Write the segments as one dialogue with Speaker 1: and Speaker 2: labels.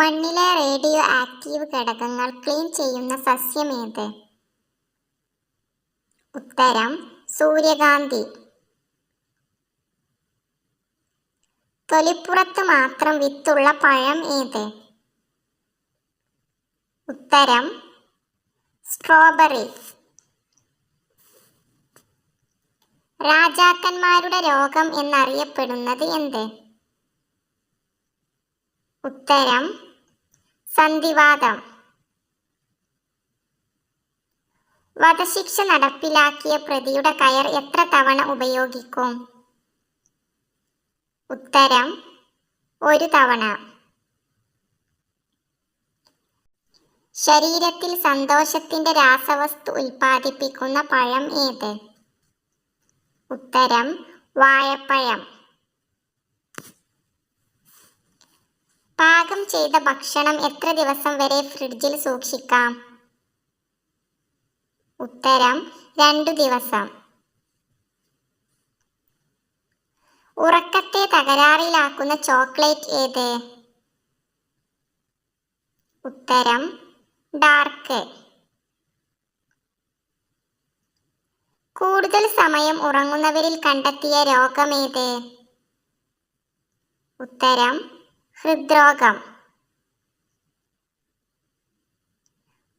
Speaker 1: മണ്ണിലെ radio active ഘടകങ്ങൾ clean ചെയ്യുന്ന സസ്യമേത്? ഉത്തരം സൂര്യകാന്തി. തൊലിപ്പുറത്ത് മാത്രം വിത്തുള്ള പഴം ഏത്? ഉത്തരം സ്ട്രോബെറി. രാജാക്കന്മാരുടെ രോഗം എന്നറിയപ്പെടുന്നത് എന്ത്? ഉത്തരം സന്ധിവാതം വധശിക്ഷ നടപ്പിലാക്കിയ പ്രതിയുടെ കയർ എത്ര തവണ ഉപയോഗിക്കും? ഉത്തരം ഒരു തവണ. ശരീരത്തിൽ സന്തോഷത്തിന്റെ രാസവസ്തു ഉൽപ്പാദിപ്പിക്കുന്ന പഴം ഏത്? ഉത്തരം വാഴപ്പഴം. പാകം ചെയ്ത ഭക്ഷണം എത്ര ദിവസം വരെ ഫ്രിഡ്ജിൽ സൂക്ഷിക്കാം? ഉത്തരം രണ്ടു ദിവസം. ഉറക്കത്തെ തകരാറിലാക്കുന്ന ചോക്ലേറ്റ് ഏത്? ഉത്തരം ഡാർക്ക്. കൂടുതൽ സമയം ഉറങ്ങുന്നവരിൽ കണ്ടെത്തിയ രോഗമേത് ഉത്തരം ഹൃദ്രോഗം.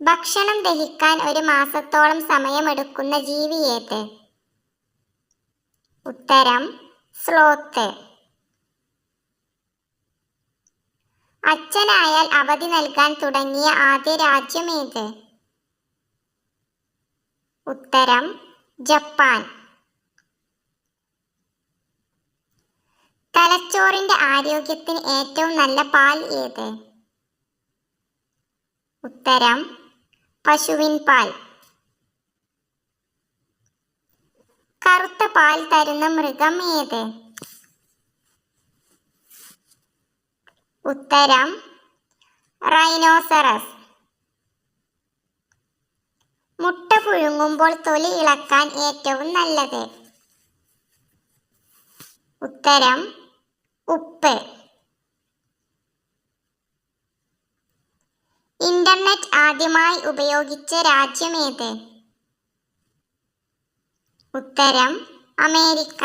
Speaker 1: ഭക്ഷണം ദഹിക്കാൻ ഒരു മാസത്തോളം സമയമെടുക്കുന്ന ജീവി ഏത്? ഉത്തരം സ്ലോത്ത്. അച്ഛനായാൽ അവധി നൽകാൻ തുടങ്ങിയ ആദ്യ രാജ്യം ഏത്? ഉത്തരം ജപ്പാൻ. തലച്ചോറിന്റെ ആരോഗ്യത്തിന് ഏറ്റവും നല്ല പാൽ ഏത്? ഉത്തരം പശുവിൻ പാൽ. കറുത്ത പാൽ തരുന്ന മൃഗം ഏത്? ഉത്തരം റൈനോസറസ് മുട്ട പുഴുങ്ങുമ്പോൾ തൊലി ഇളക്കാൻ ഏറ്റവും നല്ലത്. ഉത്തരം ഉപ്പ്. ഇന്റർനെറ്റ് ആദ്യമായി ഉപയോഗിച്ച രാജ്യം ഏത്? ഉത്തരം അമേരിക്ക.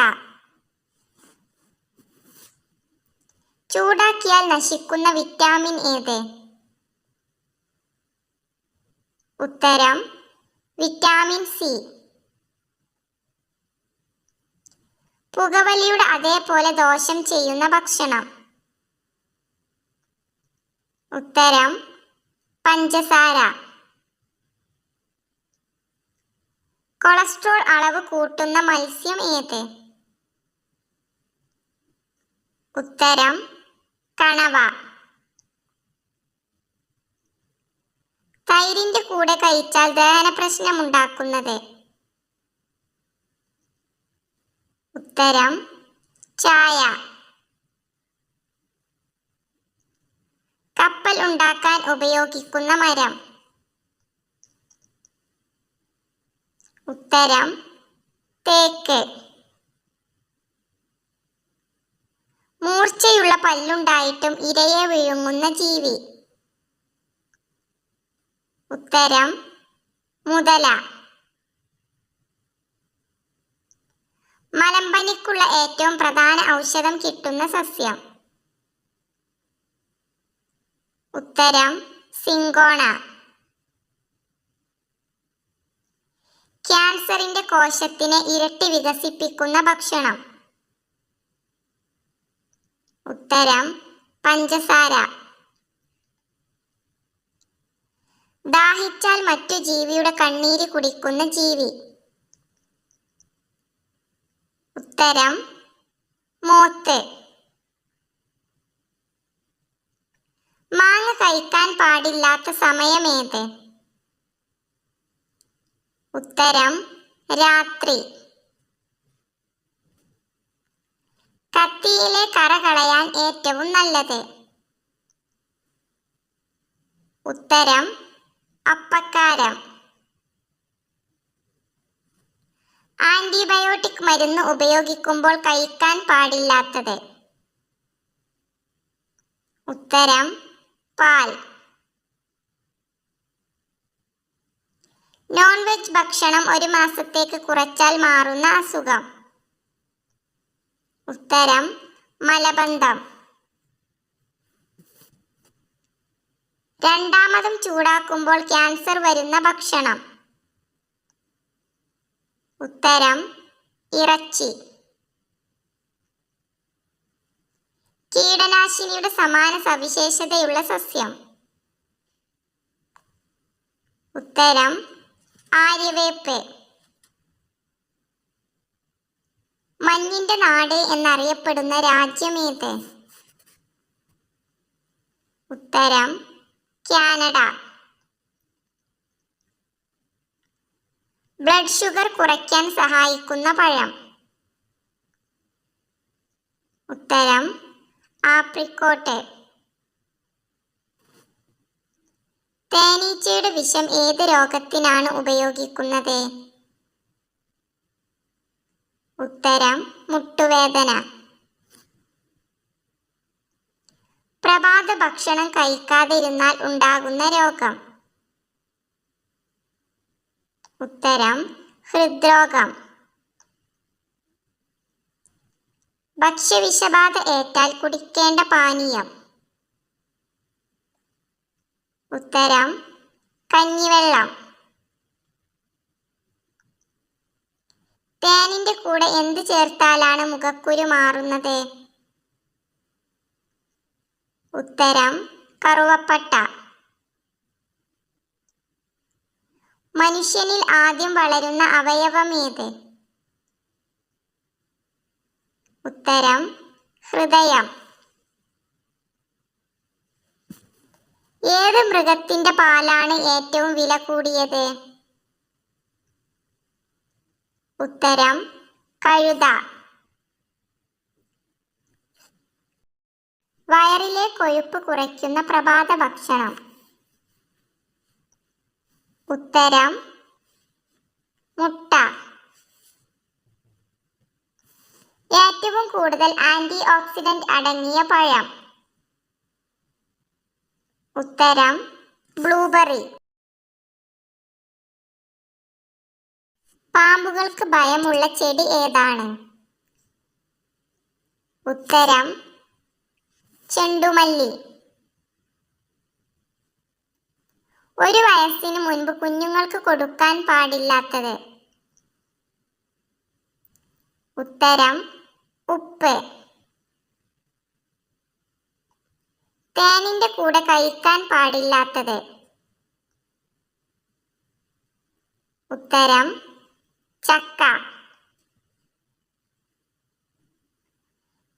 Speaker 1: ചൂടാക്കിയാൽ നശിക്കുന്ന വിറ്റാമിൻ ഏത്? ഉത്തരം വിറ്റാമിൻ സി. പുകവലിയുടെ അതേപോലെ ദോഷം ചെയ്യുന്ന ഭക്ഷണം. ഉത്തരം പഞ്ചസാര. കൊളസ്ട്രോൾ അളവ് കൂട്ടുന്ന മത്സ്യം ഏത്? ഉത്തരം കണവ. തൈരിന്റെ കൂടെ കഴിച്ചാൽ ദഹന പ്രശ്നമുണ്ടാക്കുന്നത് ഉത്തരം ചായ. കപ്പൽ ഉണ്ടാക്കാൻ ഉപയോഗിക്കുന്ന മരം. ഉത്തരം തേക്ക്. മൂർച്ചയുള്ള പല്ലുണ്ടായിട്ടും ഇരയെ വിഴുങ്ങുന്ന ജീവി. ഉത്തരം മുതല. മലമ്പനിക്കുള്ള ഏറ്റവും പ്രധാന ഔഷധം കിട്ടുന്ന സസ്യം. ഉത്തരം സിങ്കോണ. ക്യാൻസറിന്റെ കോശത്തിനെ ഇരട്ടി വികസിപ്പിക്കുന്ന ഭക്ഷണം. ഉത്തരം പഞ്ചസാര. ദാഹിച്ചാൽ മറ്റു ജീവിയുടെ കണ്ണീര് കുടിക്കുന്ന ജീവി. ഉത്തരം മൂത്ത്. മാങ്ങ കഴിക്കാൻ പാടില്ലാത്ത സമയമേത്? ഉത്തരം രാത്രി. കത്തിയിലെ കറ കളയാൻ ഏറ്റവും നല്ലത്? ഉത്തരം അപ്പക്കാരം. ആന്റിബയോട്ടിക് മരുന്ന് ഉപയോഗിക്കുമ്പോൾ കഴിക്കാൻ പാടില്ലാത്തത്. ഉത്തരം പാൽ. നോൺ വെജ് ഭക്ഷണം ഒരു മാസത്തേക്ക് കുറച്ചാൽ മാറുന്ന അസുഖം. ഉത്തരം മലബന്ധം. രണ്ടാമതും ചൂടാക്കുമ്പോൾ ക്യാൻസർ വരുന്ന ഭക്ഷണം. ഉത്തരം ഇറച്ചി. കീടനാശിനിയുടെ സമാന സവിശേഷതയുള്ള സസ്യം. ഉത്തരം ആര്യവേപ്പ്. മഞ്ഞിന്റെ നാട് എന്നറിയപ്പെടുന്ന രാജ്യമേത് ഉത്തരം കാനഡ. ബ്ലഡ് ഷുഗർ കുറയ്ക്കാൻ സഹായിക്കുന്ന പഴം. ഉത്തരം ആപ്രിക്കോട്ട്. തേനീച്ചയുടെ വിഷം ഏത് രോഗത്തിനാണ് ഉപയോഗിക്കുന്നത്? ഉത്തരം മുട്ടുവേദന. പ്രഭാത ഭക്ഷണം കഴിക്കാതിരുന്നാൽ ഉണ്ടാകുന്ന രോഗം. ഉത്തരം ഹൃദ്രോഗം. ഭക്ഷ്യവിഷബാധ ഏറ്റാൽ കുടിക്കേണ്ട പാനീയം. ഉത്തരം കഞ്ഞിവെള്ളം. തേനിന്റെ കൂടെ എന്ത് ചേർത്താലാണ് മുഖക്കുരു മാറുന്നത്? ഉത്തരം കറുവപ്പട്ട. മനുഷ്യനിൽ ആദ്യം വളരുന്ന അവയവം ഏത് ഉത്തരം ഹൃദയം. ഏത് മൃഗത്തിന്റെ പാലാണ് ഏറ്റവും വില കൂടിയത്? ഉത്തരം കഴുത. വയറിലെ കൊഴുപ്പ് കുറയ്ക്കുന്ന പ്രഭാത ഭക്ഷണം. ഉത്തരം മുട്ട. ഏറ്റവും കൂടുതൽ ആന്റി ഓക്സിഡന്റ് അടങ്ങിയ പഴം. ഉത്തരം ബ്ലൂബെറി. പാമ്പുകൾക്ക് ഭയമുള്ള ചെടി ഏതാണ്? ഉത്തരം ചെണ്ടുമല്ലി. ഒരു വയസ്സിന് മുൻപ് കുഞ്ഞുങ്ങൾക്ക് കൊടുക്കാൻ പാടില്ലാത്തത്. ഉത്തരം ഉപ്പ്. തേനിന്റെ കൂടെ കഴിക്കാൻ പാടില്ലാത്തത്. ഉത്തരം ചക്ക.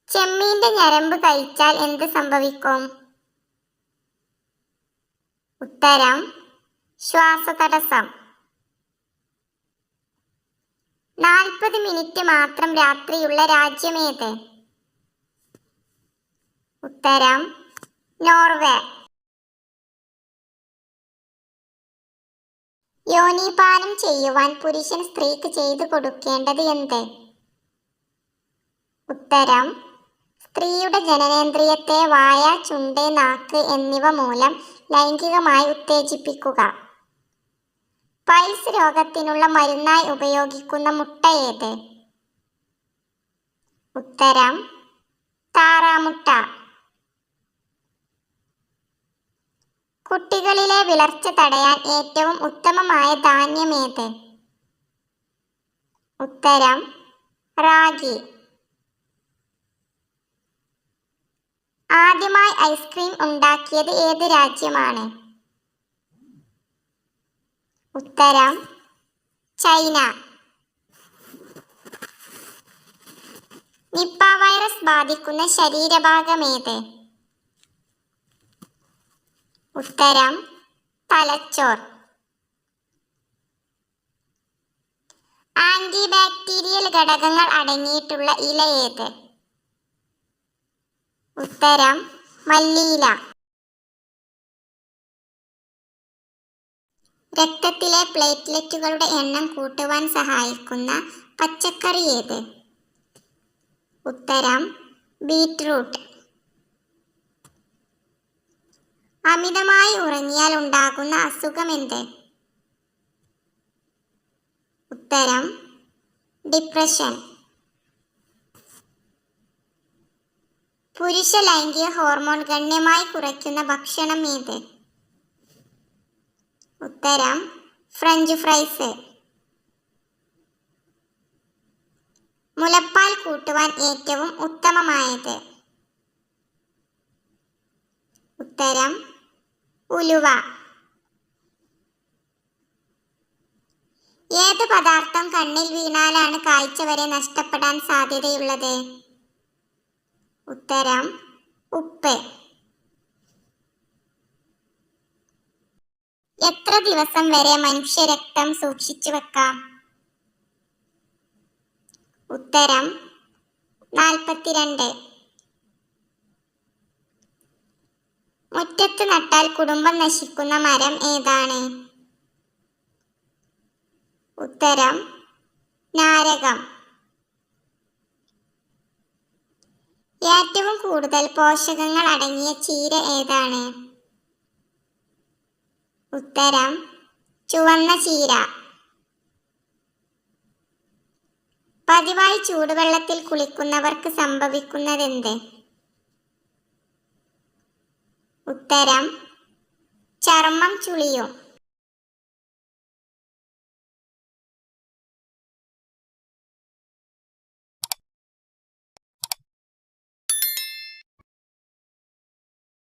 Speaker 1: ചെമ്മീന്റെ ഞരമ്പ് കഴിച്ചാൽ എന്ത് സംഭവിക്കും? ഉത്തരം ശ്വാസതടസ്സം. നാൽപ്പത് മിനിറ്റ് മാത്രം രാത്രിയുള്ള രാജ്യമേത്? ഉത്തരം നോർവേ. യോനിപാനം ചെയ്യുവാൻ പുരുഷൻ സ്ത്രീക്ക് ചെയ്തു കൊടുക്കേണ്ടത് എന്ത്? ഉത്തരം സ്ത്രീയുടെ ജനനേന്ദ്രിയത്തെ വായ ചുണ്ട് നാക്ക് എന്നിവ മൂലം ലൈംഗികമായി ഉത്തേജിപ്പിക്കുക. പൈൽസ് രോഗത്തിനുള്ള മരുന്നായി ഉപയോഗിക്കുന്ന മുട്ട ഏത്? ഉത്തരം താറാമുട്ട. കുട്ടികളിലെ വിളർച്ച തടയാൻ ഏറ്റവും ഉത്തമമായ ധാന്യമേത് ഉത്തരം റാഗി. ആദ്യമായി ഐസ്ക്രീം ഉണ്ടാക്കിയത് ഏത് രാജ്യമാണ്? ഉത്തരം ചൈന. നിപ്പ വൈറസ് ബാധിക്കുന്ന ശരീരഭാഗമേത് ഉത്തരം തലച്ചോർ. ആന്റി ബാക്ടീരിയൽ ഘടകങ്ങൾ അടങ്ങിയിട്ടുള്ള ഇല ഏത്? ഉത്തരം മല്ലിയില. രക്തത്തിലെ പ്ലേറ്റ്ലെറ്റുകളുടെ എണ്ണം കൂട്ടുവാൻ സഹായിക്കുന്ന പച്ചക്കറി ഏത്? ഉത്തരം ബീറ്റ്റൂട്ട്. അമിതമായി ഉറങ്ങിയാൽ ഉണ്ടാകുന്ന അസുഖം എന്ത്? ഉത്തരം ഡിപ്രഷൻ. പുരുഷ ലൈംഗിക ഹോർമോൺ ഗണ്യമായി കുറയ്ക്കുന്ന ഭക്ഷണം ഏത്? ഉത്തരം ഫ്രഞ്ച് ഫ്രൈസ്. മുലപ്പാൽ കൂട്ടുവാൻ ഏറ്റവും ഉത്തമമായത്? ഉത്തരം ഉലുവ. ഏത് പദാർത്ഥം കണ്ണിൽ വീണാലാണ് കാഴ്ച വരെ നഷ്ടപ്പെടാൻ സാധ്യതയുള്ളത്? ഉത്തരം ഉപ്പ്. എത്ര ദിവസം വരെ മനുഷ്യരക്തം സൂക്ഷിച്ചു വെക്കാം? ഉത്തരം നാൽപ്പത്തിരണ്ട്. മുറ്റത്ത് നട്ടാൽ കുടുംബം നശിക്കുന്ന മരം ഏതാണ്? ഉത്തരം നാരകം. ഏറ്റവും കൂടുതൽ പോഷകങ്ങൾ അടങ്ങിയ ചീര ഏതാണ്? ഉത്തരം ചുവന്ന ചീര. പതിവായി ചൂടുവെള്ളത്തിൽ കുളിക്കുന്നവർക്ക് സംഭവിക്കുന്നതെന്ത്? ഉത്തരം ചർമ്മം ചുളിയും.